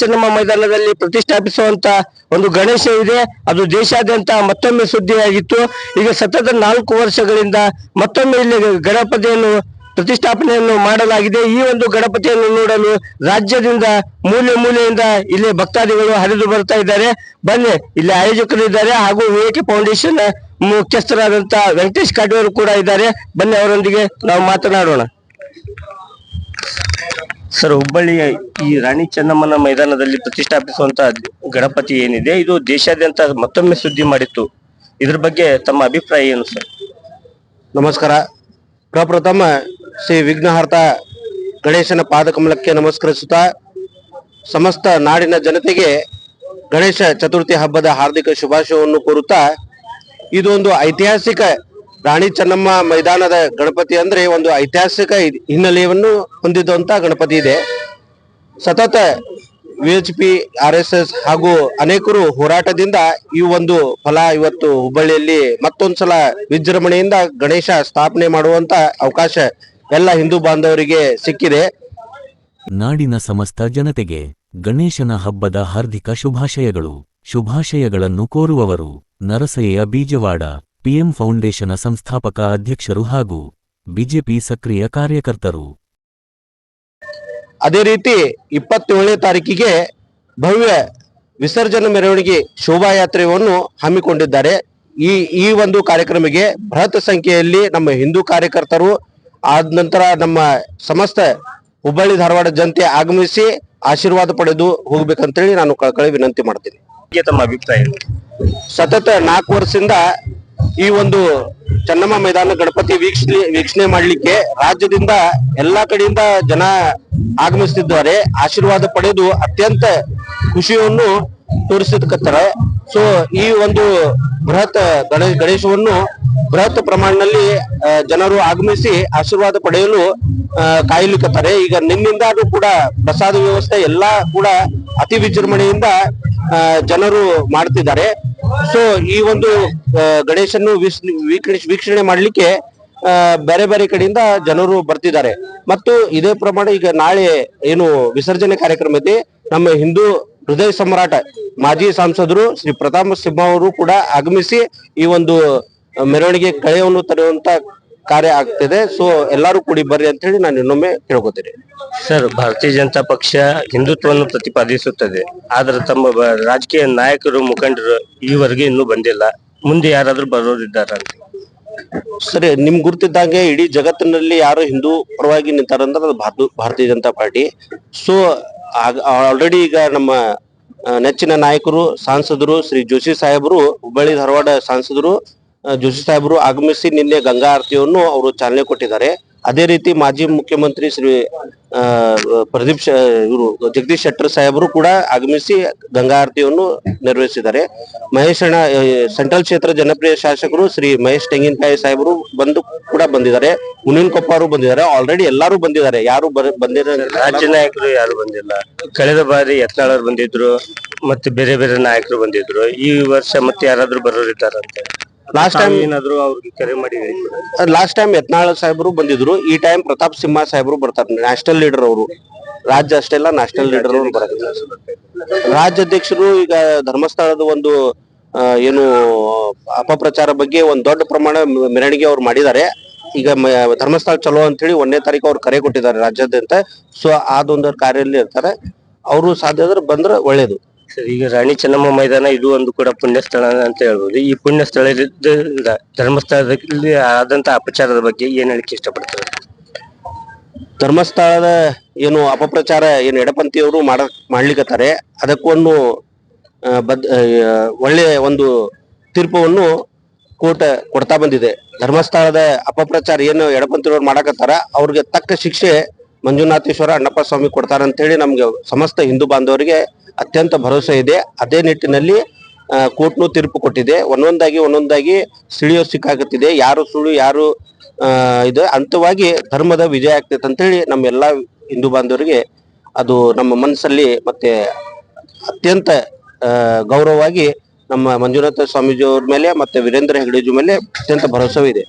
ಚೆನ್ನಮ್ಮ ಮೈದಾನದಲ್ಲಿ ಪ್ರತಿಷ್ಠಾಪಿಸುವಂತ ಒಂದು ಗಣೇಶ ಇದೆ. ಅದು ದೇಶಾದ್ಯಂತ ಮತ್ತೊಮ್ಮೆ ಸುದ್ದಿಯಾಗಿತ್ತು. ಈಗ ಸತತ ನಾಲ್ಕು ವರ್ಷಗಳಿಂದ ಮತ್ತೊಮ್ಮೆ ಇಲ್ಲಿ ಗಣಪತಿಯನ್ನು ಪ್ರತಿಷ್ಠಾಪನೆಯನ್ನು ಮಾಡಲಾಗಿದೆ. ಈ ಒಂದು ಗಣಪತಿಯನ್ನು ನೋಡಲು ರಾಜ್ಯದಿಂದ ಮೂಲೆ ಮೂಲೆಯಿಂದ ಇಲ್ಲಿ ಭಕ್ತಾದಿಗಳು ಹರಿದು ಬರ್ತಾ ಇದ್ದಾರೆ. ಬನ್ನಿ, ಇಲ್ಲಿ ಆಯೋಜಕರು ಇದ್ದಾರೆ ಹಾಗೂ ವಿವೇಕ ಫೌಂಡೇಶನ್ ಮುಖ್ಯಸ್ಥರಾದಂತ ವೆಂಕಟೇಶ್ ಕಾಟೂರು ಕೂಡ ಇದ್ದಾರೆ. ಬನ್ನಿ ಅವರೊಂದಿಗೆ ನಾವು ಮಾತನಾಡೋಣ. ಸರ್ ಹುಬ್ಬಳ್ಳಿಯ ಈ ರಾಣಿ ಚೆನ್ನಮ್ಮನ ಮೈದಾನದಲ್ಲಿ ಪ್ರತಿಷ್ಠಾಪಿಸುವಂತ ಗಣಪತಿ ಏನಿದೆ, ಇದು ದೇಶಾದ್ಯಂತ ಮತ್ತೊಮ್ಮೆ ಸುದ್ದಿ ಮಾಡಿತ್ತು. ಇದ್ರ ಬಗ್ಗೆ ತಮ್ಮ ಅಭಿಪ್ರಾಯ ಏನು ಸರ್? ನಮಸ್ಕಾರ. ಪ್ರಪ್ರಥಮ ಶ್ರೀ ವಿಘ್ನಹರ್ತ ಗಣೇಶನ ಪಾದಕಮಲಕ್ಕೆ ನಮಸ್ಕರಿಸುತ್ತಾ, ಸಮಸ್ತ ನಾಡಿನ ಜನತೆಗೆ ಗಣೇಶ ಚತುರ್ಥಿ ಹಬ್ಬದ ಹಾರ್ದಿಕ ಶುಭಾಶಯವನ್ನು ಕೋರುತ್ತಾ, ಇದೊಂದು ಐತಿಹಾಸಿಕ ರಾಣಿ ಚೆನ್ನಮ್ಮ ಮೈದಾನದ ಗಣಪತಿ ಅಂದ್ರೆ ಒಂದು ಐತಿಹಾಸಿಕ ಹಿನ್- ಹಿನ್ನೆಲೆಯನ್ನು ಹೊಂದಿದಂತ ಗಣಪತಿ ಇದೆ. ಸತತ V H P, R S S ಹಾಗೂ ಅನೇಕರು ಹೋರಾಟದಿಂದ ಈ ಒಂದು ಫಲ ಇವತ್ತು ಹುಬ್ಬಳ್ಳಿಯಲ್ಲಿ ಮತ್ತೊಂದ್ಸಲ ವಿಜೃಂಭಣೆಯಿಂದ ಗಣೇಶ ಸ್ಥಾಪನೆ ಮಾಡುವಂತ ಅವಕಾಶ ಎಲ್ಲ ಹಿಂದೂ ಬಾಂಧವರಿಗೆ ಸಿಕ್ಕಿದೆ. ನಾಡಿನ ಸಮಸ್ತ ಜನತೆಗೆ ಗಣೇಶನ ಹಬ್ಬದ ಹಾರ್ದಿಕ ಶುಭಾಶಯಗಳು. ಶುಭಾಶಯಗಳನ್ನು ಕೋರುವವರು ನರಸಯ್ಯ ಬೀಜವಾಡ. ಪಿಎಂ ಫೌಂಡೇಶನ ಸಂಸ್ಥಾಪಕ ಅಧ್ಯಕ್ಷರು ಹಾಗೂ ಬಿಜೆಪಿ ಸಕ್ರಿಯ ಕಾರ್ಯಕರ್ತರು. ಅದೇ ರೀತಿ ಇಪ್ಪತ್ತೇಳನೇ ತಾರೀಕಿಗೆ ಭವ್ಯ ವಿಸರ್ಜನೆ ಮೆರವಣಿಗೆ ಶೋಭಾಯಾತ್ರೆಯನ್ನು ಹಮ್ಮಿಕೊಂಡಿದ್ದಾರೆ. ಈ ಈ ಒಂದು ಕಾರ್ಯಕ್ರಮಕ್ಕೆ ಬೃಹತ್ ಸಂಖ್ಯೆಯಲ್ಲಿ ನಮ್ಮ ಹಿಂದೂ ಕಾರ್ಯಕರ್ತರು ಆದ ನಂತರ ನಮ್ಮ ಸಮಸ್ತ ಹುಬ್ಬಳ್ಳಿ ಧಾರವಾಡ ಜನತೆ ಆಗಮಿಸಿ ಆಶೀರ್ವಾದ ಪಡೆದು ಹೋಗ್ಬೇಕಂತೇಳಿ ನಾನು ಕಳಕಳಿ ವಿನಂತಿ ಮಾಡ್ತೀನಿ. ತಮ್ಮ ಅಭಿಪ್ರಾಯ? ಸತತ ನಾಲ್ಕು ವರ್ಷದಿಂದ ಈ ಒಂದು ಚೆನ್ನಮ್ಮ ಮೈದಾನ ಗಣಪತಿ ವೀಕ್ಷಣೆ ವೀಕ್ಷಣೆ ಮಾಡ್ಲಿಕ್ಕೆ ರಾಜ್ಯದಿಂದ ಎಲ್ಲಾ ಕಡೆಯಿಂದ ಜನ ಆಗಮಿಸ್ತಿದ್ದಾರೆ. ಆಶೀರ್ವಾದ ಪಡೆದು ಅತ್ಯಂತ ಖುಷಿಯನ್ನು ತೋರಿಸಿದ್ಕತ್ತಾರೆ ಸೊ ಈ ಒಂದು ಬೃಹತ್ ಗಣೇಶ ಗಣೇಶವನ್ನು ಬೃಹತ್ ಪ್ರಮಾಣದಲ್ಲಿ ಜನರು ಆಗಮಿಸಿ ಆಶೀರ್ವಾದ ಪಡೆಯಲು ಕಾಯಲಿಕ್ಕತ್ತಾರೆ ಈಗ ನಿನ್ನಿಂದಾನು ಕೂಡ ಪ್ರಸಾದ ವ್ಯವಸ್ಥೆ ಎಲ್ಲಾ ಕೂಡ ಅತಿ ವಿಜೃಂಭಣೆಯಿಂದ ಜನರು ಮಾಡ್ತಿದ್ದಾರೆ. ಸೊ ಈ ಒಂದು ಗಣೇಶನ್ನು ವೀಕ್ಷ- ವೀಕ್ಷಣೆ ಮಾಡಲಿಕ್ಕೆ ಬೇರೆ ಬೇರೆ ಕಡೆಯಿಂದ ಜನರು ಬರ್ತಿದ್ದಾರೆ. ಮತ್ತು ಇದೇ ಪ್ರಮಾಣ ಈಗ ನಾಳೆ ಏನು ವಿಸರ್ಜನೆ ಕಾರ್ಯಕ್ರಮ ಇದೆ ನಮ್ಮ ಹಿಂದೂ ಹೃದಯ ಸಮ್ರಾಟ ಮಾಜಿ ಸಂಸದರು ಶ್ರೀ ಪ್ರತಾಪ್ ಸಿಂಹ ಅವರು ಕೂಡ ಆಗಮಿಸಿ ಈ ಒಂದು ಮೆರವಣಿಗೆ ಕಳೆಯನ್ನು ತರುವಂತ ಕಾರ್ಯ ಆಗ್ತಿದೆ. ಸೊ ಎಲ್ಲರೂ ಕೂಡಿ ಬರ್ರಿ ಅಂತ ಹೇಳಿ ನಾನು ಇನ್ನೊಮ್ಮೆ ಕೇಳ್ಕೊತೀನಿ. ಸರ್ ಭಾರತೀಯ ಜನತಾ ಪಕ್ಷ ಹಿಂದುತ್ವವನ್ನು ಪ್ರತಿಪಾದಿಸುತ್ತದೆ. ಆದ್ರೆ ತಮ್ಮ ಬ- ರಾಜಕೀಯ ನಾಯಕರು ಮುಖಂಡರು ಈವರೆಗೆ ಇನ್ನೂ ಬಂದಿಲ್ಲ. ಮುಂದೆ ಯಾರಾದ್ರೂ ಬರೋರಿದ್ದಾರ ಸರಿ ನಿಮ್ ಗುರ್ತಿದ್ದಂಗೆ ಇಡೀ ಜಗತ್ತಿನಲ್ಲಿ ಯಾರು ಹಿಂದೂ ಪರವಾಗಿ ನಿಂತಾರಂದ್ರೆ ಅದು ಭಾರತ ಭಾರತೀಯ ಜನತಾ ಪಾರ್ಟಿ. ಸೊ ಆಲ್ರೆಡಿ ಈಗ ನಮ್ಮ ಆ, ನೆಚ್ಚಿನ ನಾಯಕರು ಸಾಂಸದರು ಶ್ರೀ ಜೋಶಿ ಸಾಹೇಬರು ಹುಬ್ಬಳ್ಳಿ ಧಾರವಾಡ ಸಾಂಸದರು ಜೋಶಿ ಸಾಹೇಬರು ಆಗಮಿಸಿ ನಿನ್ನೆ ಗಂಗಾ ಆರತಿಯನ್ನು ಅವರು ಚಾಲನೆ ಕೊಟ್ಟಿದ್ದಾರೆ. ಅದೇ ರೀತಿ ಮಾಜಿ ಮುಖ್ಯಮಂತ್ರಿ ಶ್ರೀ ಪ್ರದೀಪ್ ಇವರು ಜಗದೀಶ್ ಶೆಟ್ಟರ್ ಸಾಹೇಬರು ಕೂಡ ಆಗಮಿಸಿ ಗಂಗಾ ಆರತಿಯನ್ನು ನೆರವೇರಿಸಿದ್ದಾರೆ. ಮಹೇಶ್ ಅಣ್ಣ ಸೆಂಟ್ರಲ್ ಕ್ಷೇತ್ರ ಜನಪ್ರಿಯ ಶಾಸಕರು ಶ್ರೀ ಮಹೇಶ್ ತೆಂಗಿನಕಾಯಿ ಸಾಹೇಬರು ಬಂದು ಕೂಡ ಬಂದಿದ್ದಾರೆ. ಮುನಿನ್ ಕೊಪ್ಪ ಅವರು ಬಂದಿದ್ದಾರೆ. ಆಲ್ರೆಡಿ ಎಲ್ಲರೂ ಬಂದಿದ್ದಾರೆ. ಯಾರು ಬಂದಿರ ರಾಜ್ಯ ನಾಯಕರು ಯಾರು ಬಂದಿಲ್ಲ? ಕಳೆದ ಬಾರಿ ಯತ್ನಾಳರು ಬಂದಿದ್ರು, ಮತ್ತೆ ಬೇರೆ ಬೇರೆ ನಾಯಕರು ಬಂದಿದ್ರು. ಈ ವರ್ಷ ಮತ್ತೆ ಯಾರಾದ್ರೂ ಬರೋರಿದ್ದಾರಂತ? ಲಾಸ್ಟ್ ಟೈಮ್ ಏನಾದ್ರು ಅವ್ರಿಗೆ ಕರೆ ಮಾಡಿ. ಲಾಸ್ಟ್ ಟೈಮ್ ಯತ್ನಾಳ್ ಸಾಹೇಬರು ಬಂದಿದ್ರು. ಈ ಟೈಮ್ ಪ್ರತಾಪ್ ಸಿಂಹ ಸಾಹೇಬರು ಬರ್ತಾರೆ. ನ್ಯಾಷನಲ್ ಲೀಡರ್ ಅವರು. ರಾಜ್ಯ ಅಷ್ಟೇ ಅಲ್ಲ ನ್ಯಾಷನಲ್ ಲೀಡರ್ ಅವರು ರಾಜ್ಯ ರಾಜ್ಯಾಧ್ಯಕ್ಷರು ಈಗ ಧರ್ಮಸ್ಥಳದ ಒಂದು ಏನು ಅಪಪ್ರಚಾರ ಬಗ್ಗೆ ಒಂದ್ ದೊಡ್ಡ ಪ್ರಮಾಣ ಮೆರವಣಿಗೆ ಅವ್ರು ಮಾಡಿದ್ದಾರೆ. ಈಗ ಧರ್ಮಸ್ಥಳ ಚಲೋ ಅಂತ ಹೇಳಿ ಒಂದನೇ ತಾರೀಕು ಅವ್ರು ಕರೆ ಕೊಟ್ಟಿದ್ದಾರೆ ರಾಜ್ಯಾದ್ಯಂತ. ಸೊ ಅದೊಂದು ಕಾರ್ಯಲ್ಲಿ ಇರ್ತಾರೆ. ಅವರು ಸಾಧ್ಯ ಆದ್ರೆ ಬಂದ್ರೆ ಒಳ್ಳೇದು. ಈಗ ರಾಣಿ ಚೆನ್ನಮ್ಮ ಮೈದಾನ ಇದು ಒಂದು ಕೂಡ ಪುಣ್ಯ ಸ್ಥಳ ಅಂತ ಹೇಳ್ಬೋದು. ಈ ಪುಣ್ಯ ಧರ್ಮಸ್ಥಳದಲ್ಲಿ ಆದಂತ ಅಪಚಾರದ ಬಗ್ಗೆ ಏನ್ ಹೇಳಿಕೆ ಇಷ್ಟಪಡ್ತಾರೆ? ಧರ್ಮಸ್ಥಳದ ಏನು ಅಪಪ್ರಚಾರ ಏನು ಎಡಪಂಥಿಯವರು ಮಾಡ ಮಾಡ್ಲಿಕತ್ತಾರೆ. ಅದಕ್ಕೊಂದು ಬದ್ ಒಳ್ಳೆಯ ಒಂದು ತೀರ್ಪವನ್ನು ಕೋರ್ಟ್ ಕೊಡ್ತಾ ಬಂದಿದೆ. ಧರ್ಮಸ್ಥಳದ ಅಪಪ್ರಚಾರ ಏನು ಎಡಪಂಥಿಯವರು ಮಾಡಕತ್ತಾರ, ಅವ್ರಿಗೆ ತಕ್ಕ ಶಿಕ್ಷೆ ಮಂಜುನಾಥೇಶ್ವರ ಅಣ್ಣಪ್ಪ ಸ್ವಾಮಿ ಕೊಡ್ತಾರೆ ಅಂತೇಳಿ ನಮ್ಗೆ ಸಮಸ್ತ ಹಿಂದೂ ಬಾಂಧವರಿಗೆ ಅತ್ಯಂತ ಭರವಸೆ ಇದೆ. ಅದೇ ನಿಟ್ಟಿನಲ್ಲಿ ಕೋರ್ಟ್ನು ತೀರ್ಪು ಕೊಟ್ಟಿದೆ. ಒಂದೊಂದಾಗಿ ಒಂದೊಂದಾಗಿ ಸಿಳಿಯೋ ಸಿಕ್ಕಾಗುತ್ತಿದೆ ಯಾರು ಸುಳ್ಳು, ಯಾರು ಇದು ಅಂತವಾಗಿ ಧರ್ಮದ ವಿಜಯ ಆಗ್ತೈತೆ ಅಂತೇಳಿ ನಮ್ಮ ಎಲ್ಲ ಹಿಂದೂ ಬಾಂಧವರಿಗೆ ಅದು ನಮ್ಮ ಮನಸ್ಸಲ್ಲಿ ಮತ್ತೆ ಅತ್ಯಂತ ಗೌರವವಾಗಿ ನಮ್ಮ ಮಂಜುನಾಥ ಸ್ವಾಮೀಜಿ ಅವ್ರ ಮೇಲೆ ಮತ್ತೆ ವೀರೇಂದ್ರ ಹೆಗಡೆಜಿ ಮೇಲೆ ಅತ್ಯಂತ ಭರವಸೆ ಇದೆ.